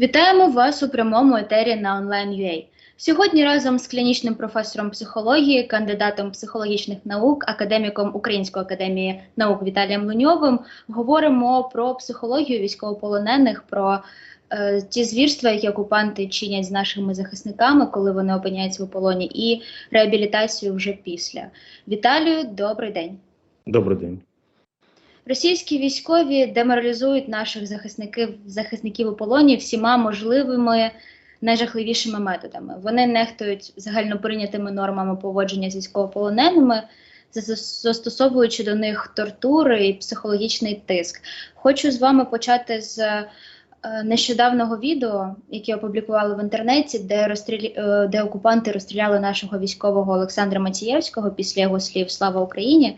Вітаємо вас у прямому етері на онлайн.ua. Сьогодні разом з клінічним професором психології, кандидатом психологічних наук, академіком Української академії наук Віталієм Луньовим говоримо про психологію військовополонених, про е, ті звірства, які окупанти чинять з нашими захисниками, коли вони опиняються у полоні, і реабілітацію вже після. Віталію, добрий день. Добрий день. Російські військові деморалізують наших захисників захисників у полоні всіма можливими найжахливішими методами. Вони нехтують загальноприйнятими нормами поводження з військовополоненими, застосовуючи до них тортури і психологічний тиск. Хочу з вами почати з е, нещодавнього відео, яке опублікували в інтернеті, де розстрілі... е, де окупанти розстріляли нашого військового Олександра Мацієвського після його слів Слава Україні.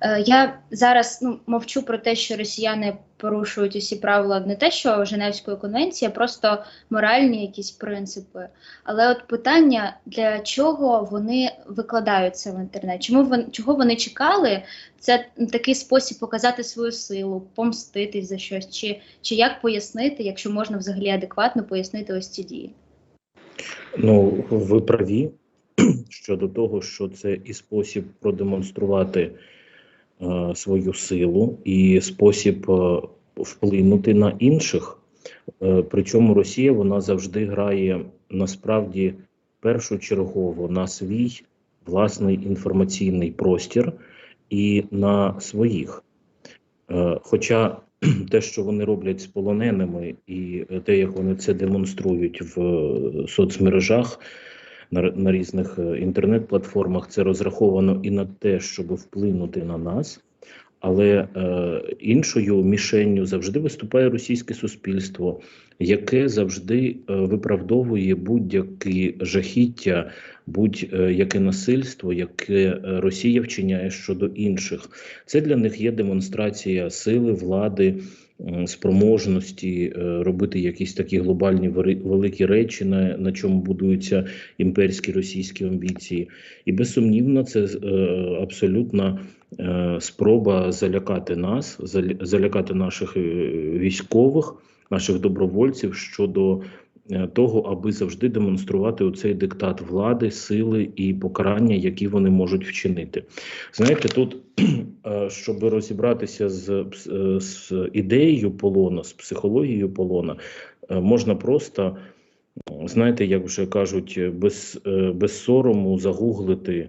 Е, Я зараз ну, мовчу про те, що росіяни порушують усі правила не те, що Женевської конвенції, а просто моральні якісь принципи. Але от питання, для чого вони викладають це в інтернет? Чому вони чого вони чекали? Це такий спосіб показати свою силу, помститись за щось, чи, чи як пояснити, якщо можна взагалі адекватно пояснити ось ці дії? Ну, ви праві щодо того, що це і спосіб продемонструвати свою силу, і спосіб е, вплинути на інших. Е, причому Росія вона завжди грає насправді першочергово на свій власний інформаційний простір і на своїх. Е, Хоча те, що вони роблять з полоненими, і те, як вони це демонструють в е, соцмережах на, на різних е, інтернет-платформах, це розраховано і на те, щоб вплинути на нас. Але е, іншою мішенню завжди виступає російське суспільство, яке завжди е, виправдовує будь-які жахіття, будь-яке насильство, яке е, Росія вчиняє щодо інших. Це для них є демонстрація сили, влади, спроможності е, робити якісь такі глобальні великі речі, на, на чому будуються імперські російські амбіції. І безсумнівно, це е, абсолютна е, спроба залякати нас, залякати наших військових, наших добровольців щодо того, аби завжди демонструвати оцей диктат влади, сили і покарання, які вони можуть вчинити. Знаєте, тут, е, щоб розібратися з, е, з ідеєю полона, з психологією полона, е, можна просто, знаєте, як вже кажуть, без, е, без сорому загуглити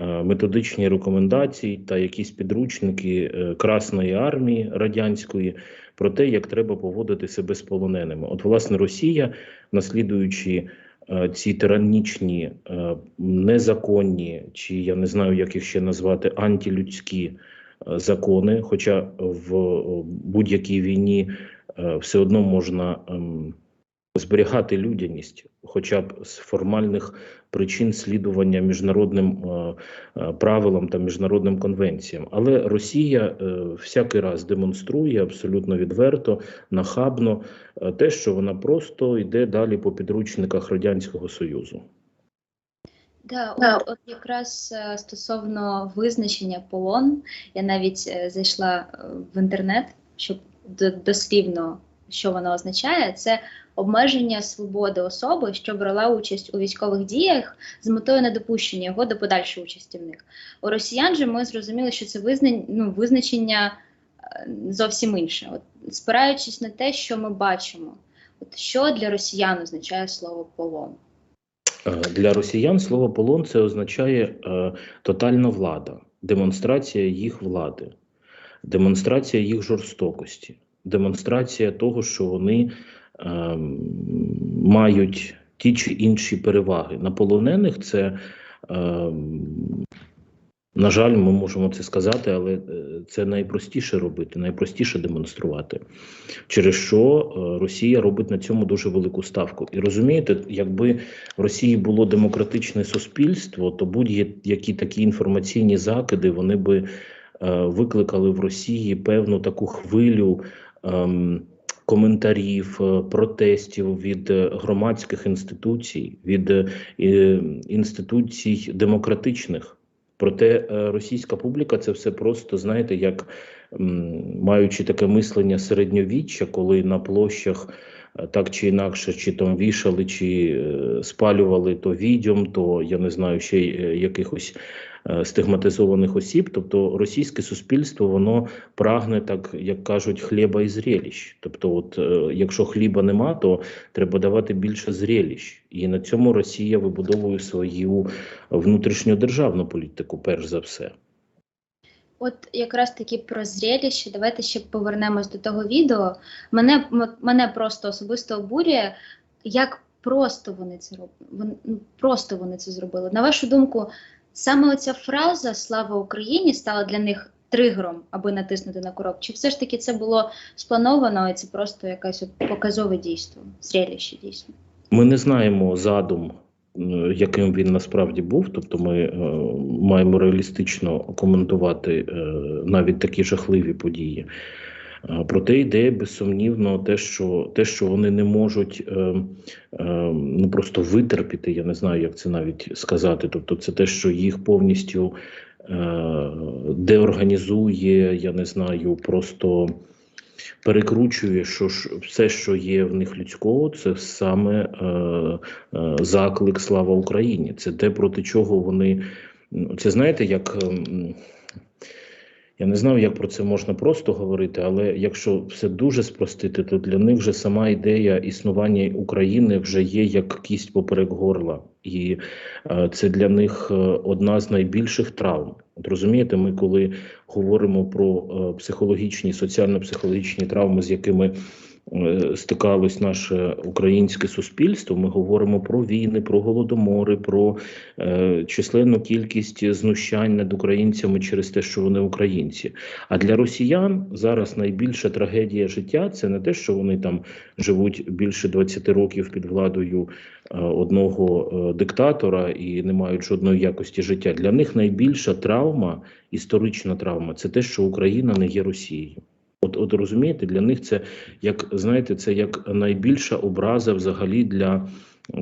е, методичні рекомендації та якісь підручники е, Красної армії радянської про те, як треба поводити себе з полоненими. От, власне, Росія, наслідуючи е, ці тиранічні, е, незаконні, чи я не знаю, як їх ще назвати, антилюдські е, закони, хоча в будь-якій війні все одно можна ем, зберігати людяність, хоча б з формальних причин слідування міжнародним е, е, правилам та міжнародним конвенціям. Але Росія е, всякий раз демонструє абсолютно відверто, нахабно те, що вона просто йде далі по підручниках Радянського Союзу. Да, Да. от, от якраз стосовно визначення полон, я навіть зайшла в інтернет, щоб дослівно, що воно означає, це обмеження свободи особи, що брала участь у військових діях з метою недопущення його до подальшої участі в них. У росіян же ми зрозуміли, що це визна... ну, визначення е, зовсім інше. От, спираючись на те, що ми бачимо, от що для росіян означає слово полон. Е, Для росіян слово полон це означає е, тотальна влада, демонстрація їх влади, демонстрація їх жорстокості, демонстрація того, що вони е, мають ті чи інші переваги. На полонених це, е, на жаль, ми можемо це сказати, але е, це найпростіше робити, найпростіше демонструвати через що е, Росія робить на цьому дуже велику ставку. І розумієте, якби в Росії було демократичне суспільство, то будь-які такі інформаційні закиди вони би е, викликали в Росії певну таку хвилю. ем, Коментарів, е, протестів від е, громадських інституцій, від е, інституцій демократичних. Проте російська публіка це все просто, знаєте, як маючи таке мислення середньовіччя, коли на площах так чи інакше, чи там вішали, чи е, спалювали то відьом, то я не знаю, ще е, якихось е, стигматизованих осіб. Тобто російське суспільство воно прагне, так як кажуть, хліба і зрелищ. Тобто, от якщо хліба нема, то треба давати більше зрелищ. І на цьому Росія вибудовує свою внутрішню державну політику, перш за все. От якраз таки про зрелище, давайте ще повернемось до того відео. Мене, мене просто особисто обурює, як просто вони це роблять. Ну, просто вони це зробили. На вашу думку, саме оця фраза Слава Україні стала для них тригером, аби натиснути на курок? Чи все ж таки це було сплановано, і це просто якесь показове дійство, зрелище дійсно? Ми не знаємо задум, яким він насправді був. Тобто, ми е, маємо реалістично коментувати е, навіть такі жахливі події. Е, Проте ідея безсумнівно, те, що те, що вони не можуть е, е, ну просто витерпіти, я не знаю, як це навіть сказати. Тобто, це те, що їх повністю е, деорганізує, я не знаю, просто перекручує, що ж все, що є в них людського, це саме е, е, заклик Слава Україні. Це те, проти чого вони. Це знаєте, як. ем, Я не знаю, як про це можна просто говорити, але якщо все дуже спростити, то для них вже сама ідея існування України вже є як кість поперек горла, і е, це для них е, одна з найбільших травм. От розумієте, ми коли говоримо про е, психологічні, соціально-психологічні травми, з якими стикалось наше українське суспільство, ми говоримо про війни, про голодомори, про е, численну кількість знущань над українцями через те, що вони українці. А для росіян зараз найбільша трагедія життя це не те, що вони там живуть більше 20 років під владою е, одного е, диктатора і не мають жодної якості життя. Для них найбільша травма, історична травма, це те, що Україна не є Росією. От, от розумієте, для них це як знаєте, це як найбільша образа взагалі для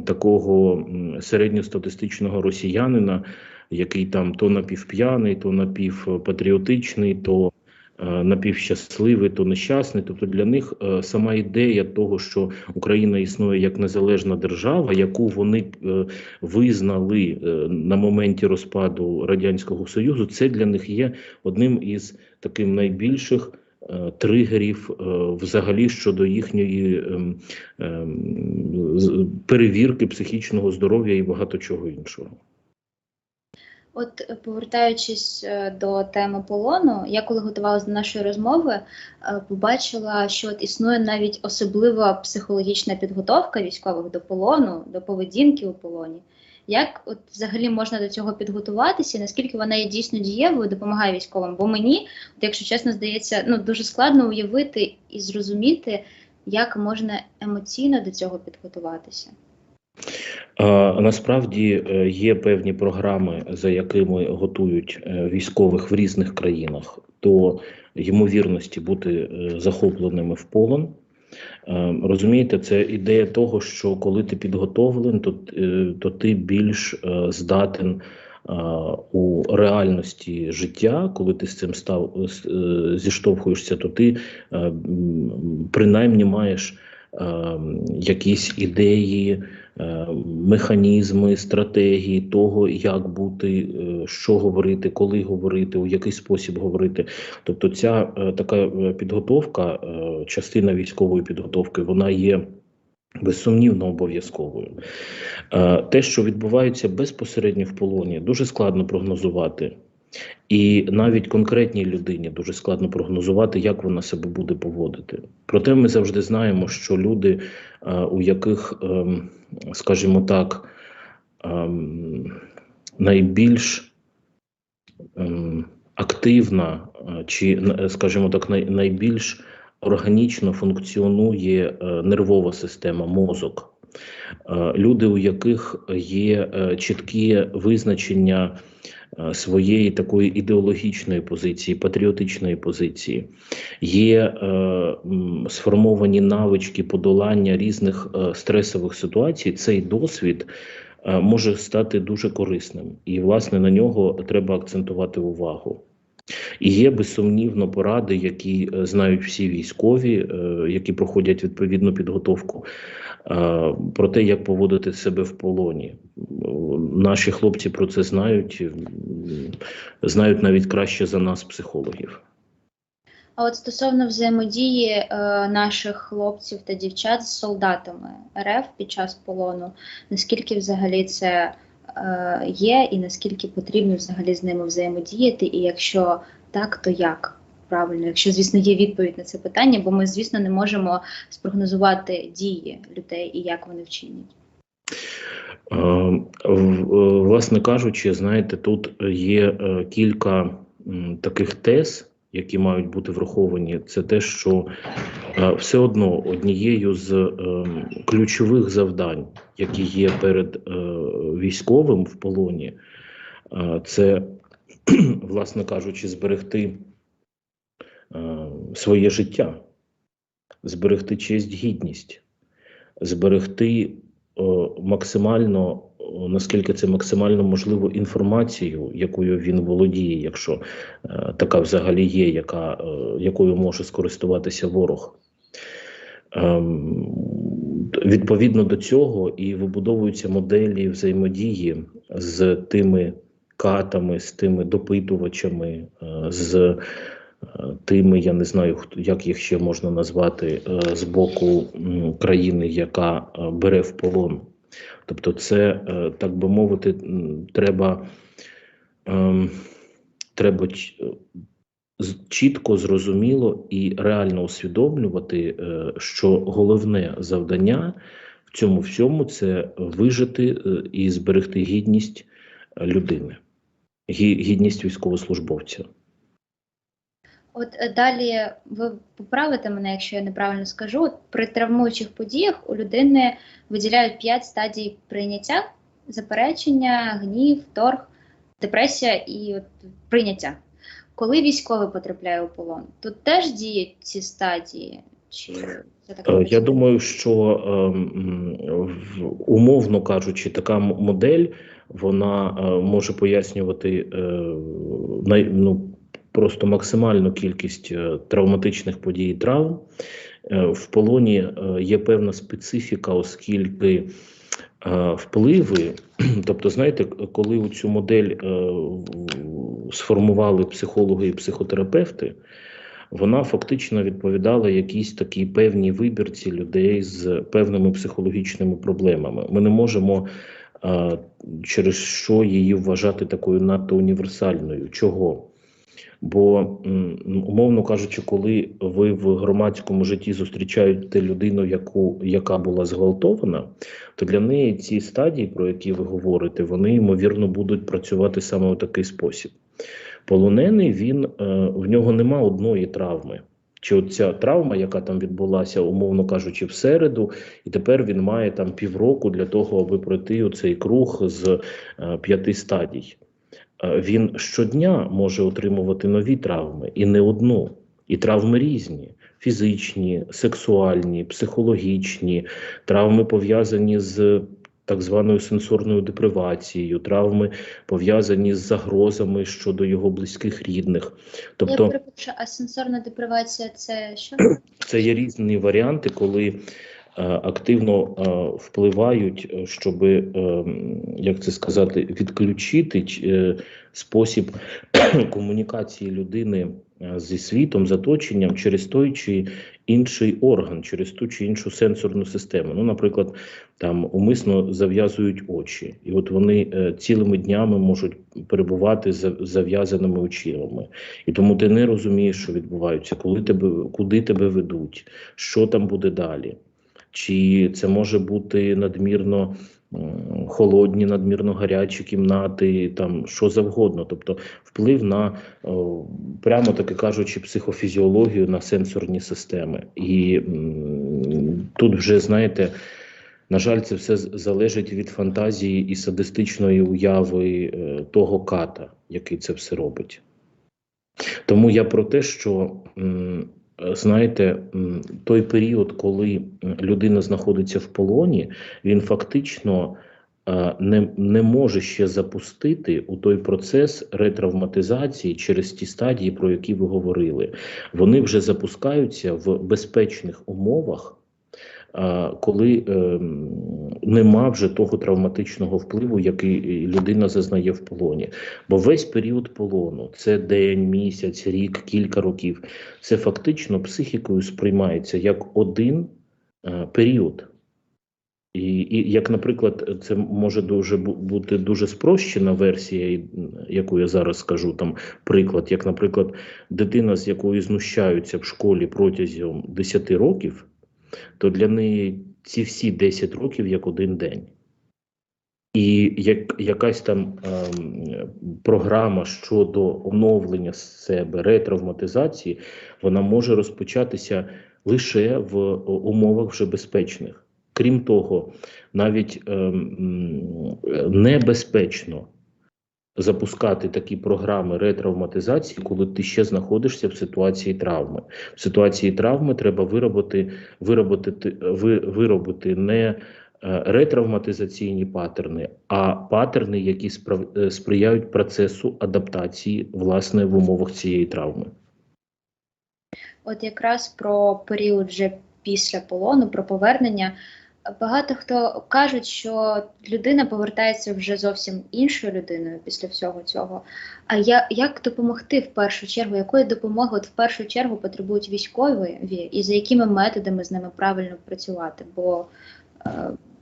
такого середньостатистичного росіянина, який там то напівп'яний, то напівпатріотичний, то е, напівщасливий, то нещасний. Тобто для них е, сама ідея того, що Україна існує як незалежна держава, яку вони е, визнали е, на моменті розпаду радянського союзу, це для них є одним із таких найбільших. Е, Тригерів е, взагалі щодо їхньої ем, ем, перевірки психічного здоров'я і багато чого іншого. От повертаючись е, до теми полону, я коли готувалася до нашої розмови, побачила, що от існує навіть особлива психологічна підготовка військових до полону, до поведінки у полоні. Як от взагалі можна до цього підготуватися, наскільки вона є дійсно дієвою, допомагає військовим? Бо мені, от якщо чесно, здається, ну дуже складно уявити і зрозуміти, як можна емоційно до цього підготуватися. Насправді е, є певні програми, за якими готують е, військових в різних країнах до ймовірності бути е, захопленими в полон. Е, Розумієте, це ідея того, що коли ти підготовлений, то, е, то ти більш е, здатен у реальності життя, коли ти з цим став зіштовхуєшся, то ти принаймні маєш якісь ідеї, механізми, стратегії того, як бути, е, що говорити, коли говорити, у який спосіб говорити. Тобто, ця е, така е, підготовка, е, частина військової підготовки, вона є. Безсумнівно обов'язковою. Е, Те, що відбувається безпосередньо в полоні, дуже складно прогнозувати. І навіть конкретній людині дуже складно прогнозувати, як вона себе буде поводити. Проте ми завжди знаємо, що люди, е, у яких, ем, скажімо так, ем, найбільш ем, активна, е, чи, е, скажімо так, найбільш органічно функціонує нервова система, мозок. Люди, у яких є чіткі визначення своєї такої ідеологічної позиції, патріотичної позиції, є е, сформовані навички подолання різних е, стресових ситуацій, цей досвід е, може стати дуже корисним. І, власне, на нього треба акцентувати увагу. І є безсумнівно поради, які е, знають всі військові, е, які проходять відповідну підготовку, е, про те, як поводити себе в полоні. Наші хлопці про це знають, знають навіть краще за нас, психологів. А от стосовно взаємодії е, наших хлопців та дівчат з солдатами РФ під час полону, наскільки взагалі це е, є, і наскільки потрібно взагалі з ними взаємодіяти, і якщо так, то як? Правильно, якщо, звісно, є відповідь на це питання, бо ми, звісно, не можемо спрогнозувати дії людей і як вони вчинять. Е, е, Власне кажучи, знаєте, тут є е, кілька таких тез, які мають бути враховані. Це те, що все одно однією з ключових завдань, які є перед військовим в полоні, це, власне кажучи, зберегти своє життя, зберегти честь, гідність, зберегти максимально, наскільки це максимально можливо, інформацію, якою він володіє, якщо е, така взагалі є, яка, е, якою може скористуватися ворог. Ем, відповідно до цього і вибудовуються моделі взаємодії з тими катами, з тими допитувачами, е, з е, тими, я не знаю, як їх ще можна назвати, е, з боку країни, яка е, бере в полон. Тобто, це, е, так би мовити, треба, ем, треба чітко, зрозуміло і реально усвідомлювати, що головне завдання в цьому всьому це вижити і зберегти гідність людини, гідність військовослужбовця. От е, далі ви поправите мене, якщо я неправильно скажу. От при травмуючих подіях у людини виділяють п'ять стадій прийняття, заперечення, гнів, торг, депресія і от прийняття. Коли військовий потрапляє у полон, тут теж діють ці стадії? Чи це так? Е, Я думаю, що ем, умовно кажучи, така модель вона е, може пояснювати ну, просто максимальну кількість е, травматичних подій і травм. Е, В полоні е, є певна специфіка, оскільки впливи, тобто, знаєте, коли у цю модель сформували психологи і психотерапевти, вона фактично відповідала якійсь такій певній вибірці людей з певними психологічними проблемами. Ми не можемо через що її вважати такою надто універсальною. Чого? Бо, умовно кажучи, коли ви в громадському житті зустрічаєте людину, яку, яка була зґвалтована, то для неї ці стадії, про які ви говорите, вони ймовірно будуть працювати саме у такий спосіб. Полонений він е, в нього нема одної травми. Чи ця травма, яка там відбулася, умовно кажучи, в середу, і тепер він має там півроку для того, аби пройти цей круг з е, п'яти стадій. Е, він щодня може отримувати нові травми, і не одну. І травми різні: фізичні, сексуальні, психологічні, травми пов'язані з так званою сенсорною депривацією, травми пов'язані з загрозами щодо його близьких рідних. Я Тобто, перепрошую, а сенсорна депривація це що? це є різні варіанти, коли активно е, впливають, щоб, е, як це сказати, відключити е, спосіб комунікації людини е, зі світом, з оточенням через той чи інший орган, через ту чи іншу сенсорну систему. Ну, наприклад, там умисно зав'язують очі, і от вони е, цілими днями можуть перебувати з зав'язаними очима. І тому ти не розумієш, що відбувається, коли тебе, куди тебе ведуть, що там буде далі. Чи це може бути надмірно холодні, надмірно гарячі кімнати, там що завгодно. Тобто вплив на, прямо таки кажучи, психофізіологію на сенсорні системи. І тут вже, знаєте, на жаль, це все залежить від фантазії і садистичної уяви е, того ката, який це все робить. Тому я про те, що е, знаєте, той період, коли людина знаходиться в полоні, він фактично е, не, не може ще запустити у той процес ретравматизації через ті стадії, про які ви говорили. Вони вже запускаються в безпечних умовах. Е, Коли е, нема вже того травматичного впливу, який людина зазнає в полоні, бо весь період полону це день, місяць, рік, кілька років. Це фактично психікою сприймається як один е, період. І, і як, наприклад, це може дуже бути дуже спрощена версія, яку я зараз скажу, там приклад, як, наприклад, дитина, з якою знущаються в школі протягом 10 років, то для неї ці всі 10 років як один день. І як якась там ем, програма щодо оновлення себе, ретравматизації, вона може розпочатися лише в умовах вже безпечних. Крім того, навіть ем, небезпечно запускати такі програми ретравматизації, коли ти ще знаходишся в ситуації травми. В ситуації травми треба виробити, виробити, ви, виробити не е, ретравматизаційні паттерни, а паттерни, які е, сприяють процесу адаптації власне в умовах цієї травми. От якраз про період вже після полону, про повернення. Багато хто кажуть, що людина повертається вже зовсім іншою людиною після всього цього. А я, як допомогти в першу чергу? Якої допомоги от в першу чергу потребують військові і за якими методами з ними правильно працювати? Бо е,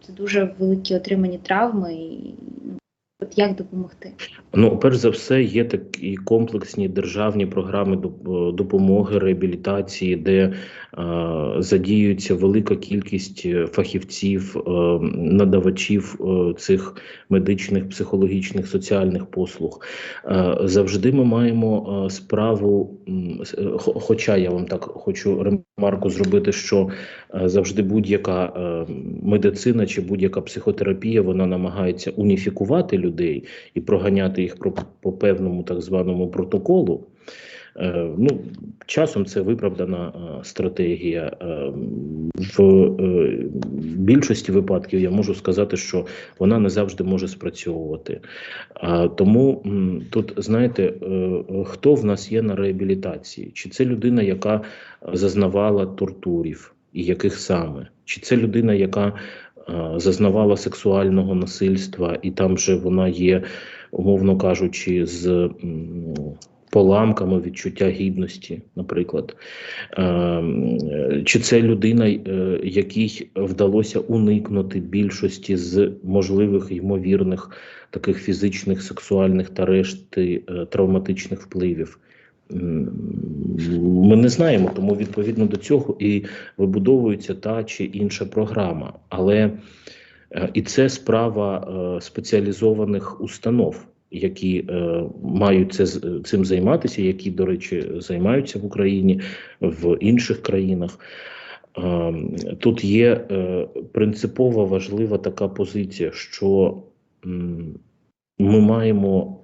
це дуже великі отримані травми, і ну, от як допомогти? Ну, перш за все, є такі комплексні державні програми доп- допомоги, реабілітації, де задіюється велика кількість е, фахівців, е, надавачів е, цих медичних, психологічних, соціальних послуг. Е, завжди ми маємо е, справу, е, хоча я вам так хочу ремарку зробити, що е, завжди будь-яка е, медицина чи будь-яка психотерапія вона намагається уніфікувати людей і проганяти їх по певному так званому протоколу. Е, ну, часом це виправдана е, стратегія. Е, в більшості випадків я можу сказати, що вона не завжди може спрацьовувати. Тому тут, знаєте, хто в нас є на реабілітації? Чи це людина, яка зазнавала тортурів, і яких саме? Чи це людина, яка зазнавала сексуального насильства, і там же вона є, умовно кажучи, з поламками відчуття гідності, наприклад. Е, Чи це людина, е, якій вдалося уникнути більшості з можливих ймовірних таких фізичних, сексуальних та решти е, травматичних впливів? Ми не знаємо, тому відповідно до цього і вибудовується та чи інша програма. Але і це справа спеціалізованих установ, які е, мають це цим займатися, які, до речі, займаються в Україні, в інших країнах. Е, Тут є е, принципово важлива така позиція, що ми маємо,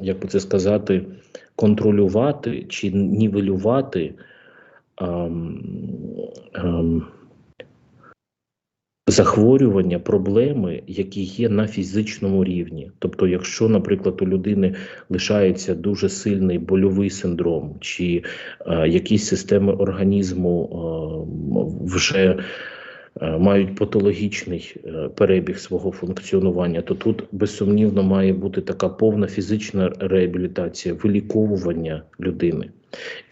як би це сказати, контролювати чи нівелювати ем, ем, захворювання, проблеми, які є на фізичному рівні. Тобто, якщо, наприклад, у людини лишається дуже сильний больовий синдром, чи е, якісь системи організму е, вже мають патологічний е, перебіг свого функціонування, то тут безсумнівно має бути така повна фізична реабілітація, виліковування людини.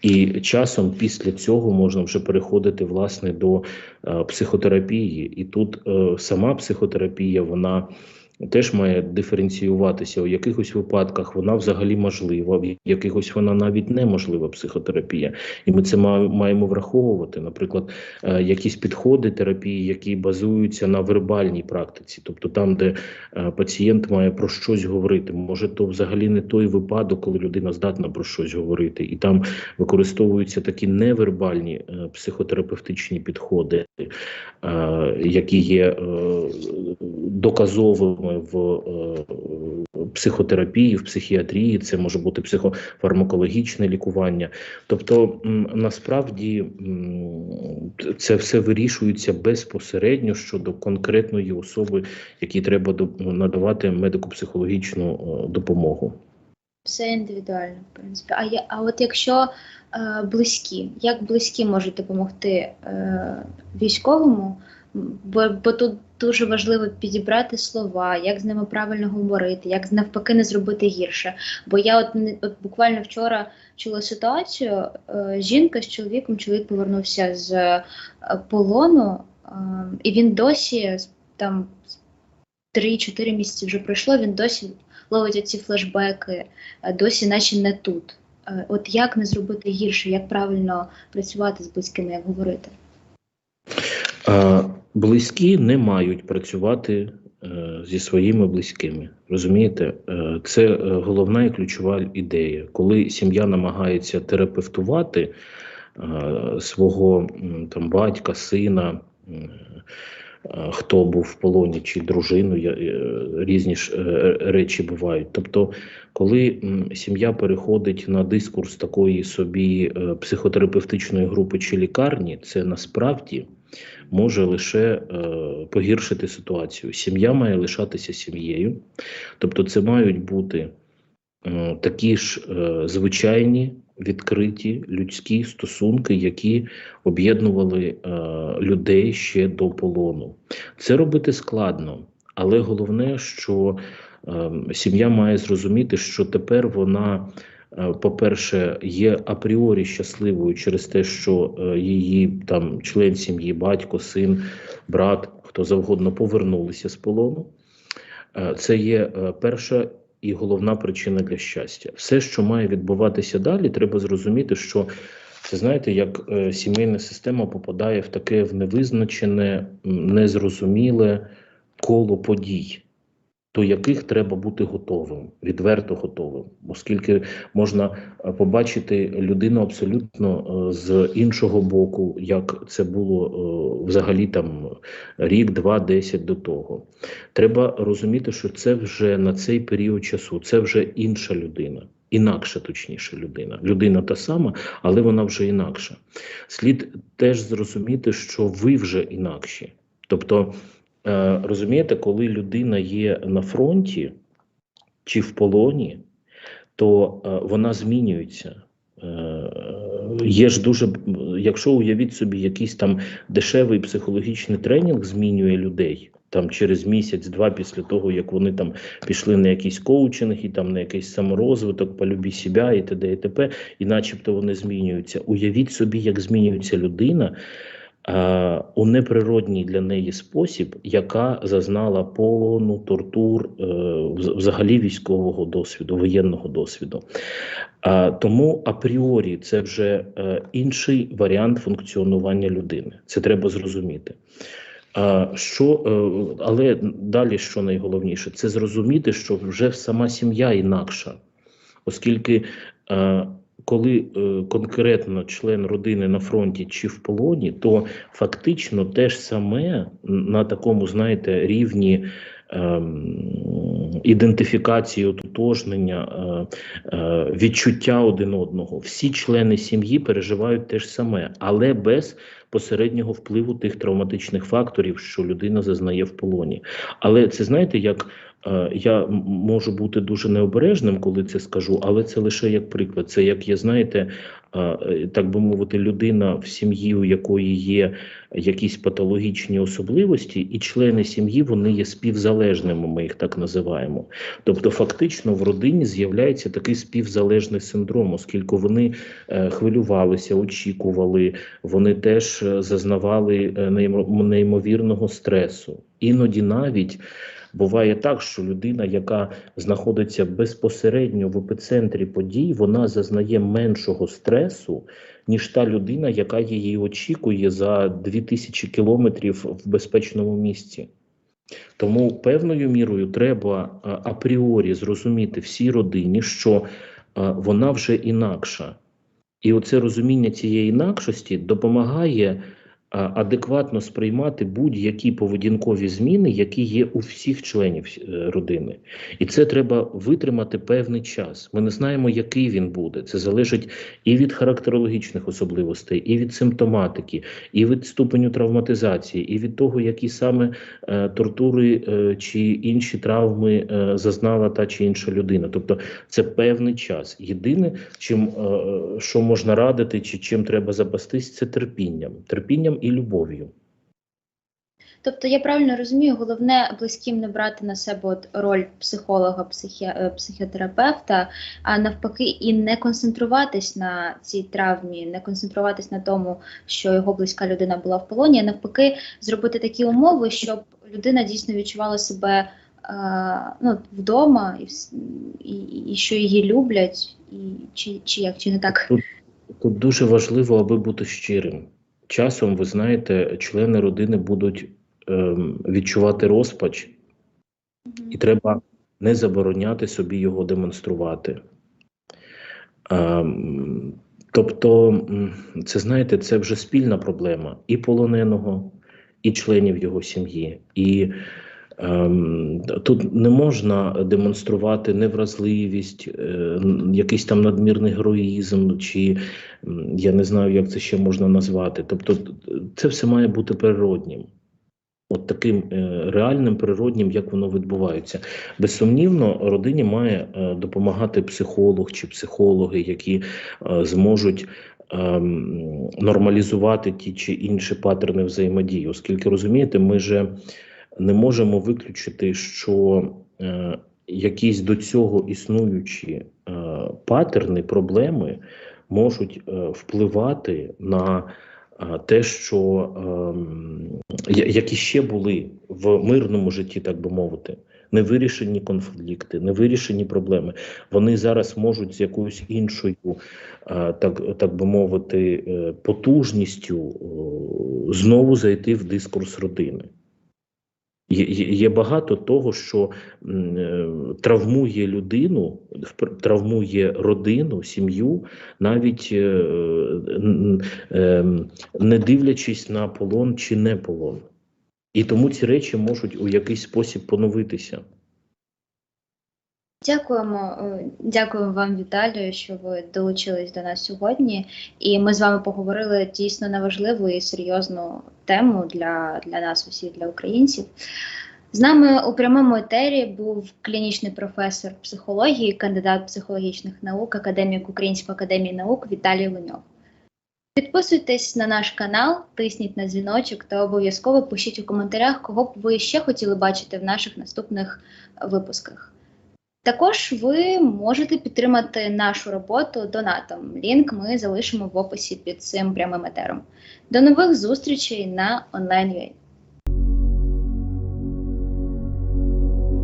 І часом після цього можна вже переходити власне до е, психотерапії. І тут е, сама психотерапія вона теж має диференціюватися. У якихось випадках вона взагалі можлива, в якихось вона навіть неможлива психотерапія. І ми це ма- маємо враховувати. Наприклад, е, якісь підходи терапії, які базуються на вербальній практиці, тобто там, де е, пацієнт має про щось говорити. Може, то взагалі не той випадок, коли людина здатна про щось говорити, і там використовуються такі невербальні е, психотерапевтичні підходи, які є е, доказовими в, е, психотерапії, в психіатрії, це може бути психофармакологічне лікування. Тобто, насправді це все вирішується безпосередньо щодо конкретної особи, якій треба надавати медико-психологічну е, допомогу. Все індивідуально, в принципі. А, я, а от якщо е, близькі, як близькі можуть допомогти е, військовому? Бо, бо тут дуже важливо підібрати слова, як з ними правильно говорити, як навпаки не зробити гірше. Бо я от, от буквально вчора чула ситуацію, е, жінка з чоловіком, чоловік повернувся з е, полону, е, і він досі там 3-4 місяці вже пройшло, він досі ловить оці флешбеки, досі наче не тут. От як не зробити гірше, як правильно працювати з близькими, як говорити? Близькі не мають працювати е, зі своїми близькими. Розумієте, Е, це е, головна і ключова ідея. Коли сім'я намагається терапевтувати свого там батька, сина. Хто був в полоні чи дружину, різні ж речі бувають. Тобто, коли сім'я переходить на дискурс такої собі психотерапевтичної групи чи лікарні, це насправді може лише е, погіршити ситуацію. Сім'я має лишатися сім'єю, тобто це мають бути е, такі ж е, звичайні, відкриті людські стосунки, які об'єднували е, людей ще до полону. Це робити складно, але головне, що е, сім'я має зрозуміти, що тепер вона. Е, По-перше, є апріорі щасливою через те, що е, її там член сім'ї, батько, син, брат, хто завгодно повернулися з полону. Е, Це є перша і головна причина для щастя. Все, що має відбуватися далі, треба зрозуміти, що це знаєте, як сімейна система попадає в таке в невизначене, незрозуміле коло подій, до яких треба бути готовим, відверто готовим, оскільки можна е, побачити людину абсолютно е, з іншого боку, як це було е, взагалі там рік, два, десять до того. Треба розуміти, що це вже на цей період часу, це вже інша людина. Інакша, точніше, людина. Людина та сама, але вона вже інакша. Слід теж зрозуміти, що ви вже інакші. Тобто, розумієте, коли людина є на фронті чи в полоні, то е, вона змінюється. Е, Є ж дуже, якщо уявіть собі, якийсь там дешевий психологічний тренінг змінює людей там через місяць-два після того, як вони там пішли на якийсь коучинг і там на якийсь саморозвиток, полюбі себе і т.д. і т.п., і начебто вони змінюються. Уявіть собі, як змінюється людина у неприродній для неї спосіб, яка зазнала полону, тортур, е, взагалі військового досвіду, воєнного досвіду. А, тому апріорі це вже е, інший варіант функціонування людини. Це треба зрозуміти. Що, е, але далі, що найголовніше, це зрозуміти, що вже сама сім'я інакша, оскільки е, коли е, конкретно член родини на фронті чи в полоні, то фактично те ж саме на такому, знаєте, рівні ем, ідентифікації, ототожнення, е, е, відчуття один одного. Всі члени сім'ї переживають те ж саме, але без посереднього впливу тих травматичних факторів, що людина зазнає в полоні. Але це знаєте, як я можу бути дуже необережним, коли це скажу, але це лише як приклад. Це як є, знаєте, е, е, так би мовити, людина в сім'ї, у якої є якісь патологічні особливості, і члени сім'ї вони є співзалежними. Ми їх так називаємо. Тобто, фактично в родині з'являється такий співзалежний синдром, оскільки вони е, хвилювалися, очікували, вони теж е, зазнавали е, неймовірного стресу. Іноді навіть буває так, що людина, яка знаходиться безпосередньо в епіцентрі подій, вона зазнає меншого стресу, ніж та людина, яка її очікує за 2000 кілометрів в безпечному місці. Тому певною мірою треба е, апріорі зрозуміти всій родині, що е, вона вже інакша. І оце розуміння цієї інакшості допомагає адекватно сприймати будь-які поведінкові зміни, які є у всіх членів е, родини. І це треба витримати певний час. Ми не знаємо, який він буде. Це залежить і від характерологічних особливостей, і від симптоматики, і від ступеню травматизації, і від того, які саме е, тортури е, чи інші травми е, зазнала та чи інша людина. Тобто це певний час. Єдине, чим е, що можна радити, чи чим треба запастись, це терпінням, терпінням і любов'ю. Тобто, я правильно розумію, головне близьким не брати на себе от роль психолога, психі... е, психотерапевта, а навпаки, і не концентруватись на цій травмі, не концентруватись на тому, що його близька людина була в полоні, а навпаки, зробити такі умови, щоб людина дійсно відчувала себе е, ну, вдома, і, і, і що її люблять, і чи, чи як, чи не так. Тут дуже важливо, аби бути щирим. Часом, ви знаєте, члени родини будуть ем, відчувати розпач, і треба не забороняти собі його демонструвати. Ем, тобто, це знаєте, це вже спільна проблема і полоненого, і членів його сім'ї. І тут не можна демонструвати невразливість, е, якийсь там надмірний героїзм, чи я не знаю, як це ще можна назвати. Тобто, це все має бути природнім. От таким е, реальним, природнім, як воно відбувається. Безсумнівно, родині має е, допомагати психолог чи психологи, які зможуть ем, нормалізувати ті чи інші паттерни взаємодії, оскільки розумієте, ми же не можемо виключити, що е, якісь до цього існуючі е, паттерни, проблеми можуть е, впливати на е, те, що я- які ще були в мирному житті, так би мовити, невирішені конфлікти, невирішені проблеми. Вони зараз можуть з якоюсь іншою, е, так, так би мовити, е, потужністю е, знову зайти в дискурс родини. Є, багато того, що е, травмує людину, травмує родину, сім'ю, навіть е, ем, не дивлячись на полон чи не полон. І тому ці речі можуть у якийсь спосіб поновитися. Дякуємо, е, дякую вам, Віталію, що ви долучились до нас сьогодні. І ми з вами поговорили дійсно на важливу і серйозну тему для, для нас, усіх, для українців. З нами у прямому етері був клінічний професор психології, кандидат психологічних наук, академік Української академії наук Віталій Луньов. Підписуйтесь на наш канал, тисніть на дзвіночок та обов'язково пишіть у коментарях, кого б ви ще хотіли бачити в наших наступних випусках. Також ви можете підтримати нашу роботу донатом. Лінк ми залишимо в описі під цим прямим етером. До нових зустрічей на онлайн